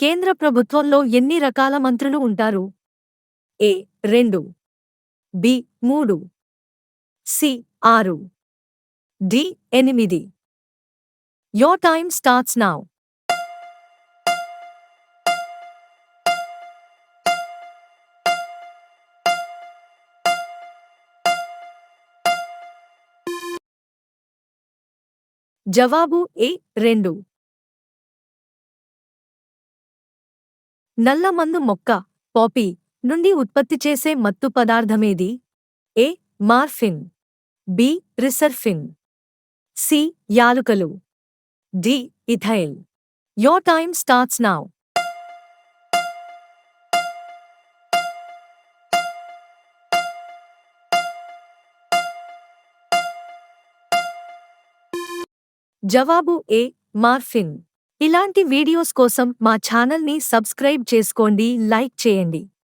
కేంద్ర ప్రభుత్వంలో ఎన్ని రకాల మంత్రులు ఉంటారు? ఏ రెండు. బి మూడు. సి ఆరు. డి ఎనిమిది. యోర్ టైమ్ స్టార్ట్స్ నౌ జవాబు ఏ రెండు. నల్లమందు మొక్క పాపీ నుండి ఉత్పత్తి చేసే మత్తు పదార్థమేది? A. Morphine. B. Reserpine. C. యాలుకలు. D. Ethyl. Your time starts now. జవాబు ఏ. మార్ఫిన్. ఇలాంటి వీడియోస్ కోసం మా ఛానల్ని సబ్స్క్రైబ్ చేసుకోండి లైక్ చేయండి.